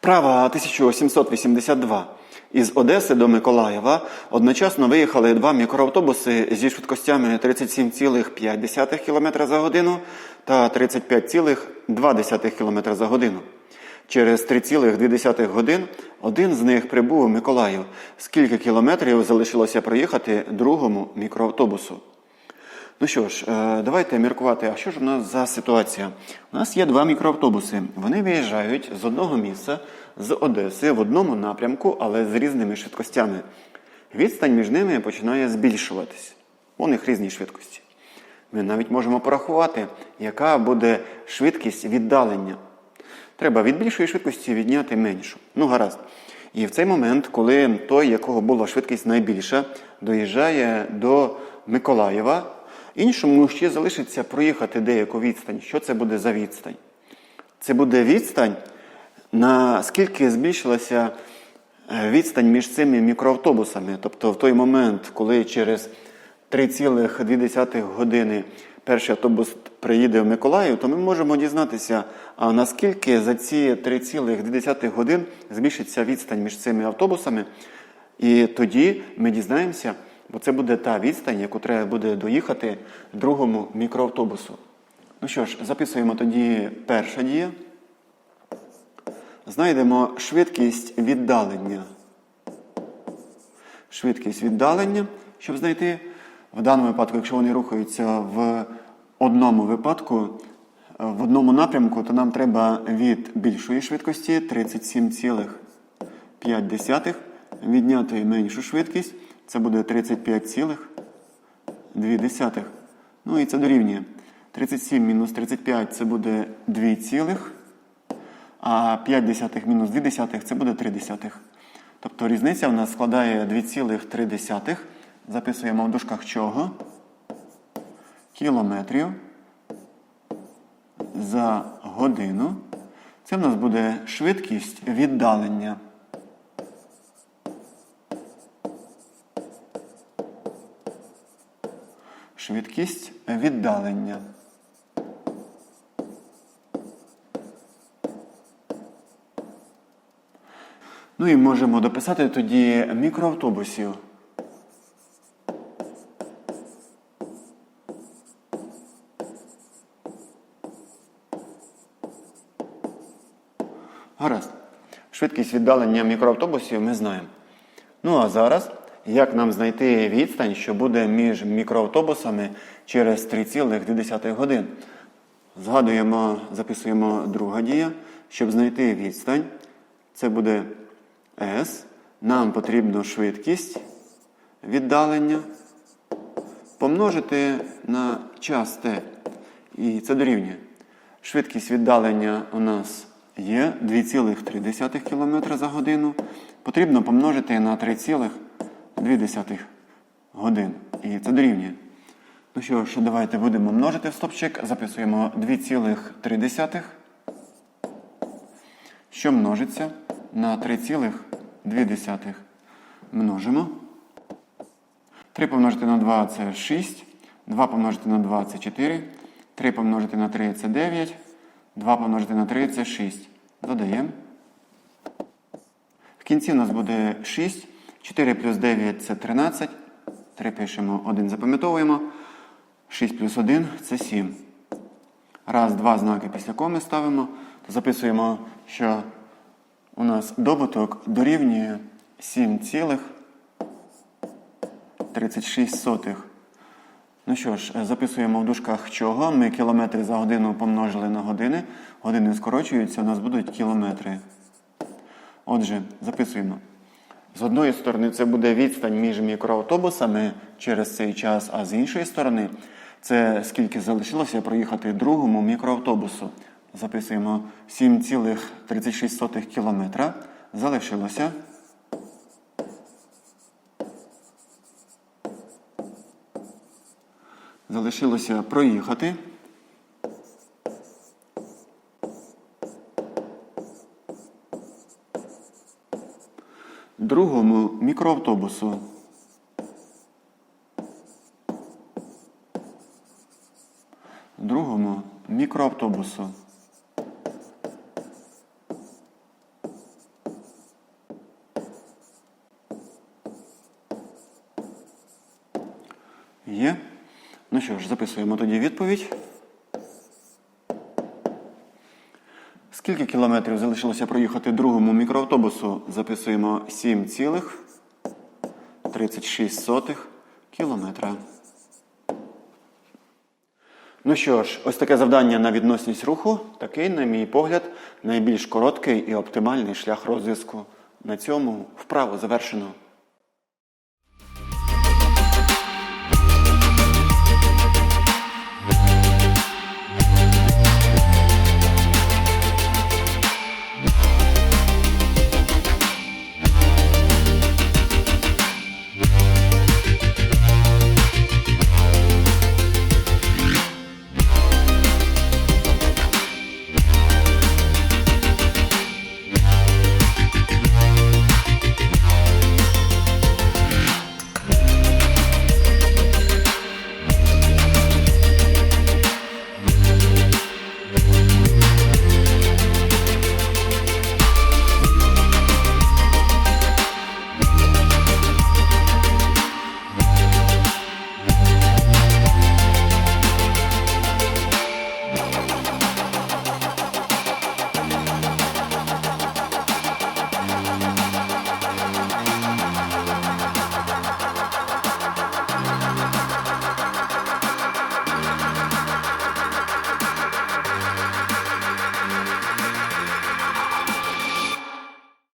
Вправа 1782. Із Одеси до Миколаєва одночасно виїхали два мікроавтобуси зі швидкостями 37,5 км за годину та 35,2 км за годину. Через 3,2 годин один з них прибув у Миколаїв. Скільки кілометрів залишилося проїхати другому мікроавтобусу? Ну що ж, е, давайте міркувати, а що ж у нас за ситуація? У нас є два мікроавтобуси. Вони виїжджають з одного місця, з Одеси, в одному напрямку, але з різними швидкостями. Відстань між ними починає збільшуватись. У них різні швидкості. Ми навіть можемо порахувати, яка буде швидкість віддалення. Треба від більшої швидкості відняти меншу. Ну, гаразд. І в цей момент, коли той, якого була швидкість найбільша, доїжджає до Миколаєва, іншому ще залишиться проїхати деяку відстань. Що це буде за відстань? Це буде відстань, наскільки збільшилася е, відстань між цими мікроавтобусами. Тобто в той момент, коли через 3,2 години перший автобус приїде в Миколаїв, то ми можемо дізнатися, а наскільки за ці 3,2 годин збільшиться відстань між цими автобусами. І тоді ми дізнаємося, бо це буде та відстань, яку треба буде доїхати другому мікроавтобусу. Ну що ж, записуємо тоді перша дія. Знайдемо швидкість віддалення. Швидкість віддалення, щоб знайти. В даному випадку, якщо вони рухаються в одному випадку, в одному напрямку, то нам треба від більшої швидкості 37,5 відняти меншу швидкість. Це буде 35,2. Ну і це дорівнює. 37 мінус 35 це буде 2 цілих, а 5 десятих мінус 2 десятих це буде 3 десятих. Тобто різниця в нас складає 2,3. Записуємо в дужках чого? Кілометрів за годину. Це в нас буде швидкість віддалення. Швидкість віддалення. Ну і можемо дописати тоді мікроавтобусів. Гаразд. Швидкість віддалення мікроавтобусів ми знаємо. Ну а зараз, як нам знайти відстань, що буде між мікроавтобусами через 3,2 годин? Згадуємо, записуємо друга дія. Щоб знайти відстань, це буде S. Нам потрібно швидкість віддалення помножити на час T. І це дорівнює. Швидкість віддалення у нас є 2,3 км за годину. Потрібно помножити на 3,2 годин. І це дорівнює. Ну що ж, давайте будемо множити в стопчик. Записуємо 2,3, що множиться на 3,2. Множимо. 3 помножити на 2 це 6. 2 помножити на 2 це 4. 3 помножити на 3 це 9. 2 помножити на 3 це 6. Додаємо. В кінці у нас буде 6. 4 плюс 9 це 13. 3 пишемо, 1 запам'ятовуємо. 6 плюс 1 це 7. Раз, два знаки після коми ставимо. То записуємо, що у нас добуток дорівнює 7,36. Ну що ж, записуємо в дужках чого. Ми кілометри за годину помножили на години. Години скорочуються, у нас будуть кілометри. Отже, записуємо. З одної сторони, це буде відстань між мікроавтобусами через цей час, а з іншої сторони, це скільки залишилося проїхати другому мікроавтобусу. Записуємо 7,36 кілометра. Залишилося. Залишилося проїхати. мікроавтобусу. Другому мікроавтобусу. Є. Ну що ж, записуємо тоді відповідь. Скільки кілометрів залишилося проїхати другому мікроавтобусу? Записуємо 7 цілих. 7,36 кілометра. Ну що ж, ось таке завдання на відносність руху. Такий, на мій погляд, найбільш короткий і оптимальний шлях розв'язку. На цьому вправо завершено.